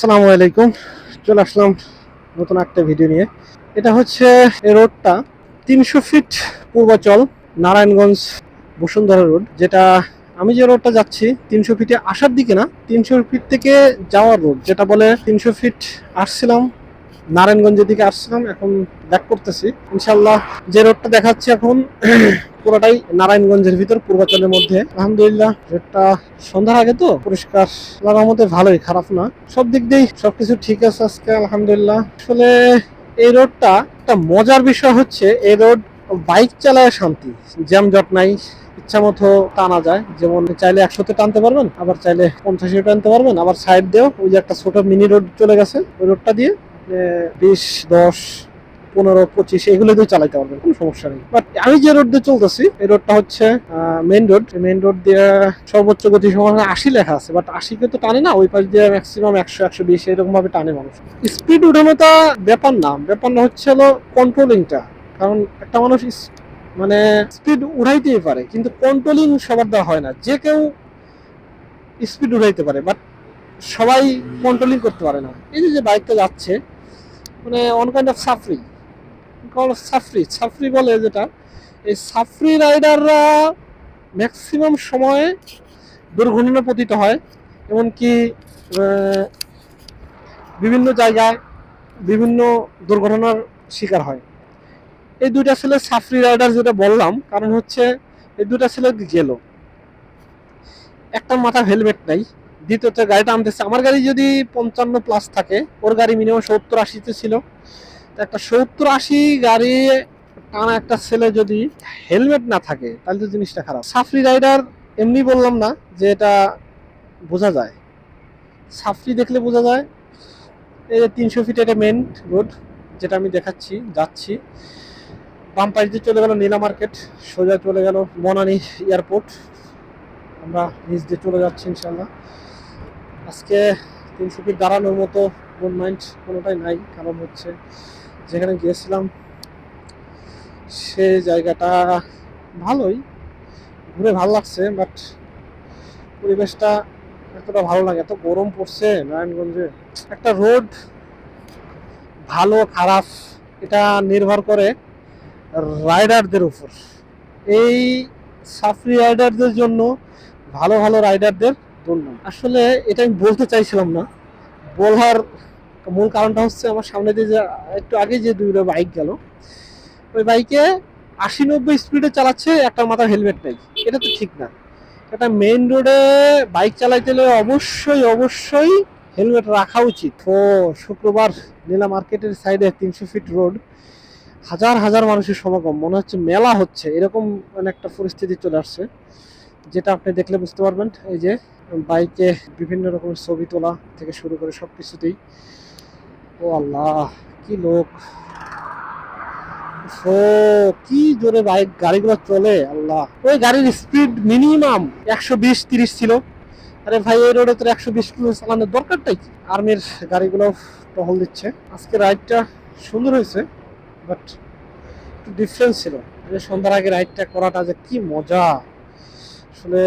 আসসালামু আলাইকুম। চলে আসলাম নতুন একটা ভিডিও নিয়ে। এটা হচ্ছে এই রোডটা তিনশো ফিট পূর্বাচল নারায়ণগঞ্জ বসুন্ধরা রোড, যেটা আমি যে রোডটা যাচ্ছি তিনশো ফিটে আসার দিকে না, তিনশো ফিট থেকে যাওয়ার রোড, যেটা বলে তিনশো ফিট আসছিলাম, নারায়ণগঞ্জের দিকে আসছিলাম, এখন ব্যাক করতেছি। ইনশাল্লাহ যে রোডটা দেখাচ্ছি এখন পুরোটাই নারায়ণগঞ্জের ভিতর, পূর্বাচলের মধ্যে। আলহামদুলিল্লাহ রোডটা সন্ধ্যার আগে তো পরিষ্কার মধ্যে ভালোই, খারাপ না। সব দিক দিয়েই সবকিছু ঠিক আছে আজকে, আলহামদুলিল্লাহ। আসলে এই রোডটা একটা মজার বিষয় হচ্ছে, এই রোড বাইক চালায় শান্তি জ্যাম জট নাই, ইচ্ছা মতো টানা যায়। যেমন চাইলে একশোতে টানতে পারবেন, আবার চাইলে পঞ্চাশে টানতে পারবেন, আবার সাইড দিয়েও ওই যে একটা ছোট মিনি রোড চলে গেছে। ওই রোডটা দিয়ে বিশ, দশ পনেরো, পঁচিশ, এগুলো দিয়ে চালাইতে পারবেন, কোনো সমস্যা নেই। বাট আমি যে রোড দিয়ে চলতেছি, এই রোডটা হচ্ছে মেন রোড মেইন রোড দিয়ে সর্বোচ্চ গতি সীমা আশি লেখা আছে বাট আশিকে তো টানে না, ওই পাশ দিয়ে ম্যাক্সিমাম একশো একশো বিশ এরকম ভাবে টানে মানুষ। স্পিড উঠানোটা ব্যাপার না ব্যাপারটা হচ্ছে হলো কন্ট্রোলিংটা কারণ একটা মানুষ মানে স্পিড উড়াইতেই পারে, কিন্তু কন্ট্রোলিং সবার দেওয়া হয় না। যে কেউ স্পিড উঠাইতে পারে বাট সবাই কন্ট্রোলিং করতে পারে না। এই যে বাইকটা যাচ্ছে মানে one kind of safari safari. Safari বলে যেটা, এই সাফরি রাইডাররা ম্যাক্সিমাম সময়ে দুর্ঘটনা পতিত হয়, এমনকি বিভিন্ন জায়গায় বিভিন্ন দুর্ঘটনার শিকার হয়। এই দুইটা ছেলে সাফরি রাইডার যেটা বললাম, কারণ হচ্ছে এই দুইটা ছেলে গেল একটা মাথা হেলমেট নাই, দ্বিতীয়ত গাড়িটা আনতেছে। আমার গাড়ি যদি পঞ্চান্ন প্লাস থাকে, ওর গাড়ি মিনিমাম সত্তর আশিতে ছিল। একটা সত্তর আশি গাড়ি টানা একটা ছেলে যদি হেলমেট না থাকে, তাহলে তো জিনিসটা খারাপ। সাফরি রাইডার এমনি বললাম না যে এটা বোঝা যায়। সাফরি দেখলে বোঝা যায়। এই যে তিনশো ফিট এটা মেন রোড যেটা আমি দেখাচ্ছি, যাচ্ছি। বাম পাশ দিয়ে চলে গেল নীলা মার্কেট, সোজা চলে গেল মনানি এয়ারপোর্ট। আমরা নিচ দিয়ে চলে যাচ্ছি ইনশাল্লাহ আজকে তিনশো ফিট দাঁড়ানোর মতো মন মাইন্ড কোনোটাই নাই, কারণ হচ্ছে যেখানে গিয়েছিলাম, সে জায়গাটা ভালোই, ঘুরে ভালো লাগছে বাট পরিবেশটা এতটা ভালো লাগে, এত গরম পড়ছে নারায়ণগঞ্জে। একটা রোড ভালো, খারাপ, এটা নির্ভর করে রাইডারদের উপর। এই সাফরি রাইডারদের জন্য ভালো ভালো রাইডারদের জন্য আসলে এটা আমি বলতে চাইছিলাম না। বলার মূল কারণটা হচ্ছে আমার সামনে দিয়ে একটু আগে যে দুইটা বাইক গেল, ওই বাইকে আশি নব্বই স্পিডে চালাচ্ছে একটা মাথার হেলমেট নেই। এটা তো ঠিক না। এটা মেইন রোডে বাইক চালাইতে হলে অবশ্যই অবশ্যই হেলমেট রাখা উচিত। ও শুক্রবার নীলা মার্কেটের সাইডে তিনশো ফিট রোড হাজার হাজার মানুষের সমাগম। মনে হচ্ছে মেলা হচ্ছে। এরকম মানে একটা পরিস্থিতি চলে আসছে, যেটা আপনি দেখলে বুঝতে পারবেন। এই যে বাইকে বিভিন্ন রকমের ছবি তোলা থেকে শুরু করে সব কিছুতেই ও আল্লাহ, কি লোক। কি জোরে বাইক, গাড়িগুলো চলে, আল্লাহ। ওই গাড়ির স্পিড মিনিমাম একশো বিশ, তিরিশ ছিল। আরে ভাই, এই রোডে তো একশো বিশ কিলো চালানোর দরকারটাই কি? আর্মির গাড়িগুলো টহল দিচ্ছে। আজকে রাইডটা সুন্দর হয়েছে বাট একটু ডিফারেন্স ছিল। সন্ধ্যার আগে রাইডটা করাটা যে কি মজা। আসলে